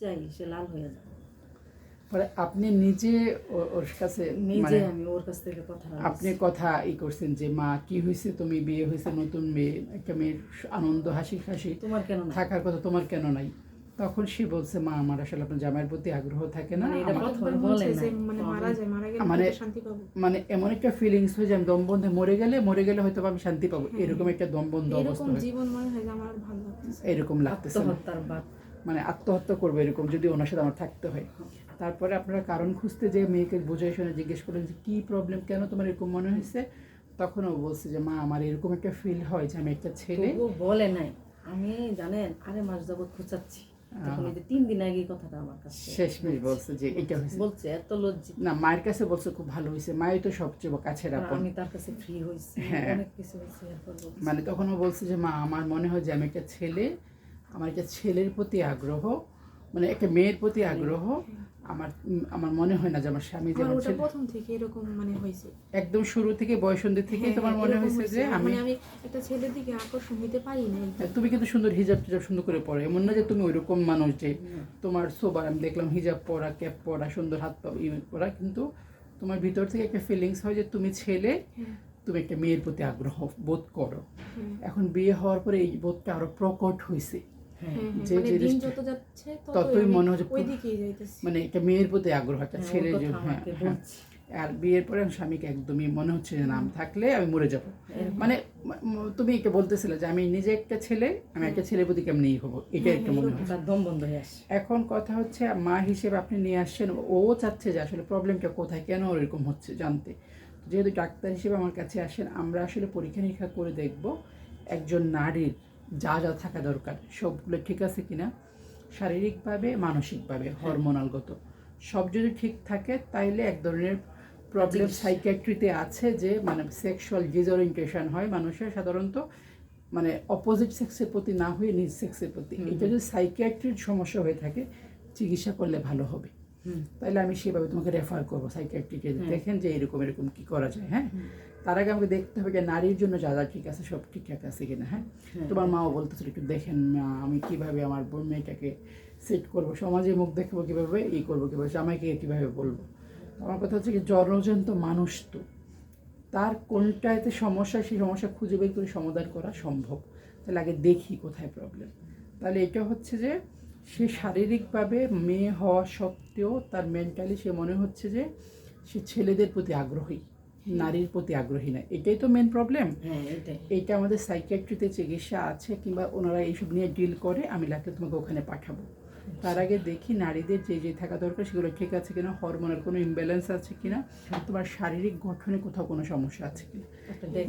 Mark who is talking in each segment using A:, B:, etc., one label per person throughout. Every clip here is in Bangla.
A: চাই সে লাল হয়ে যায়
B: পরে আপনি নিজে ওর কাছে
A: নিজে
B: মানে
A: আমি ওর কাছ থেকে কথা
B: আপনি কথা ই করছেন যে মা কি হয়েছে তুমি বিয়ে হয়েছে নতুন মেয়ে একটা মেয়ের আনন্দ হাসি হাসি
A: তোমার কেন
B: থাকার কথা তোমার কেন নাই? তখন সে বলছে মা আমার আসলে আপনার জামাইয়ের প্রতি আগ্রহ থাকে না
A: মানে।
C: মানে যায়
B: মানে-
C: হয়তো শান্তি পাবো।
B: মানে এমন একটা ফিলিংস হয়ে যে আমি দমবন্ধে মরে গেলে মরে গেলে হয়তো আমি শান্তি পাবো। এরকম একটা দমবন্ধ অবস্থা
C: এরকম
B: হয়।
C: মনে হয় লাগতেছে
B: মানে আত্মহত্যা করব এরকম যদি ওনার সাথে আমার থাকতে হয়। তারপরে আপনারা কারণ খুঁজতে যে মেয়েকে বোঝাই শুনে জিজ্ঞেস করলেন যে কী প্রবলেম কেন তোমার এরকম মনে হয়েছে? তখন ও বলছে যে মা আমার এরকম একটা ফিল হয় যে আমি একটা ছেলে।
A: বলে নাই। আমি জানেন আরে মাস যাবত খোঁচাচ্ছি। যে তিন দিন আগে কথাটা আমার কাছে
B: শেষমেশ বলছে যে এটা হয়েছে।
A: বলছে এত লজ্জিত।
B: না মায়ের কাছে বলছে খুব ভালো হয়েছে। মায়ের তো সবচেয়ে কাছের আপন।
A: আমি তার কাছে ফ্রি হয়েছি।
B: হ্যাঁ।
A: অনেক কিছু হয়েছে
B: মানে তখন ও বলছে যে মা আমার মনে হয় যে আমি একটা ছেলে। আমার একটা ছেলের প্রতি আগ্রহ মানে একটা মেয়ের প্রতি আগ্রহ আমার আমার মনে হয় না যে আমার স্বামী
C: আমার
B: যেমন
C: ওটা প্রথম থেকে এরকম মানে হয়েছে।
B: একদম শুরু থেকে বয়সন্ধি থেকে
C: হ্যাঁ,
B: তোমার
C: হ্যাঁ,
B: মনে হয়েছে যে আমি
C: মানে আমি একটা ছেলের দিকে আকর্ষণ হইতে পারি না
B: তুমি কিন্তু সুন্দর হিজাব টিজাব সুন্দর করে পরো এমন না যে তুমি ওইরকম মানুষ যে তোমার সোবার আমি দেখলাম হিজাব পরা ক্যাপ পরা সুন্দর হাত পা ইয়ে পরা কিন্তু তোমার ভিতর থেকে একটা ফিলিংস হয় যে তুমি ছেলে
C: হ্যাঁ,
B: তুমি একটা মেয়ের প্রতি আগ্রহ বোধ করো।
C: হ্যাঁ,
B: এখন বিয়ে হওয়ার পরে এই বোধটা আরও প্রকট হয়েছে
A: হ্যাঁ
C: হ্যাঁ, হ্যাঁ।
B: যে
C: মানে যত যাচ্ছে
B: ততই মনে হচ্ছে মানে একটা মেয়ের প্রতি আগ্রহ একটা
A: হ্যাঁ,
B: ছেলের জন্য হ্যাঁ হ্যাঁ। আর বিয়ের পরে আমি স্বামীকে একদমই মনে হচ্ছে যে নাম থাকলে আমি মরে যাব। মানে তুমি একটা বলতেছিলে যে আমি নিজে একটা ছেলে আমি একটা ছেলের প্রতি কেমনি হব? এটা একটা মনে হয়
A: তার দম বন্ধ হয়ে আসে।
B: এখন কথা হচ্ছে মা হিসেবে আপনি নিয়ে আসছেন ও চাচ্ছে যে আসলে প্রবলেমটা কোথায় কেন এরকম হচ্ছে জানতে। যেহেতু ডাক্তার হিসেবে আমার কাছে আসেন আমরা আসলে পরীক্ষা নিরীক্ষা করে দেখব একজন নারীর যা যা থাকা দরকার সবগুলো ঠিক আছে কিনা? শারীরিকভাবে মানসিকভাবে হরমোনালগত। সব যদি ঠিক থাকে তাইলে এক ধরনের প্রবলেম সাইকিয়াট্রিতে আছে যে মানে সেক্সুয়াল ডিসওরিয়েন্টেশন হয় মানুষের সাধারণত মানে অপোজিট সেক্সের প্রতি না হয়ে নিজ সেক্সের প্রতি। এটা যদি সাইকিয়াট্রির সমস্যা হয়ে থাকে চিকিৎসা করলে ভালো হবে। তাহলে আমি সেভাবে তোমাকে রেফার করব সাইকিয়াট্রিকে দেখেন যে এরকম এরকম কি করা যায় হ্যাঁ? তার আগে আমাকে দেখতে হবে যে নারীর জন্য যা যা ঠিক আছে সব ঠিকঠাক আছে কিনা হ্যাঁ? তোমার মাও বলতেছিল একটু দেখেন মা, আমি কীভাবে আমার বোন মেয়েটাকে সেট করব সমাজে মুখ দেখব কীভাবে এই করব কীভাবে জামাইকে কীভাবে বলব। আমার কথা হচ্ছে কি জনজন্ত মানুষ তো। তার কোনটাতে সমস্যা সেই সমস্যা খুঁজে বের করে সমাধান করা সম্ভব। তাহলে আগে দেখি কোথায় প্রবলেম তাহলে এটা হচ্ছে যে সে শারীরিকভাবে মেয়ে হওয়া সত্ত্বেও তার মেন্টালি সে মনে হচ্ছে যে সে ছেলেদের প্রতি আগ্রহী নারীর প্রতি আগ্রহী না। এটাই তো মেন প্রবলেম এটা আমাদের সাইকিয়াট্রিতে চিকিৎসা আছে কিংবা ওনারা এইসব নিয়ে ডিল করে আমি লাগলে তোমাকে ওখানে পাঠাবো। তার আগে দেখি নারীদের যে যে থাকা দরকার সেগুলো ঠিক আছে কিনা হরমোনের কোনো ইমব্যালেন্স আছে কিনা তোমার শারীরিক গঠনে কোথাও কোনো সমস্যা আছে কিনা।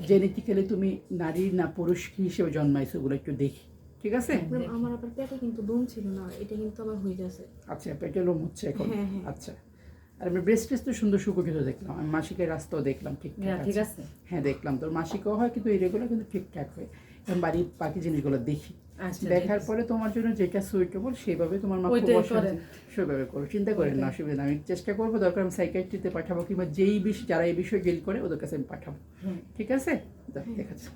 B: জেনেটিক্যালি তুমি নারী না পুরুষ হিসেবে জন্মাইছো ওগুলো একটু দেখি। ঠিক আছে?
C: আমার আবার পেটে কিন্তু দম ছিল না এটা কিন্তু আবার হয়ে যাচ্ছে।
B: আচ্ছা পেটে লোম হচ্ছে এখন?
C: হ্যাঁ, হ্যাঁ।
B: আচ্ছা। আর আমি ব্রেস্ট টেস্ট তো সুন্দর সুগঠিত দেখলাম আমি মাসিকের রাস্তাও দেখলাম
A: হ্যাঁ
B: ঠিকঠাক
A: ঠিক
B: আছে। হ্যাঁ দেখলাম। তোর মাসিকও হয় কিন্তু কিন্তু ঠিকঠাক হয়। এবং বাড়ির বাকি জিনিসগুলো দেখি।
A: আচ্ছা
B: দেখার পরে তোমার জন্য যেটা সুইটেবল সেভাবে তোমার মা খুব অসুবিধা- সেভাবে করো চিন্তা করেন না অসুবিধা নেই। আমি চেষ্টা করব দরকার আমি সাইকাইট্রিতে পাঠাবো কিংবা যেই বিষয় যারা এই বিষয়ে ডিল করে ওদের কাছে আমি পাঠাবো। ঠিক আছে? দেখাচ্ছি।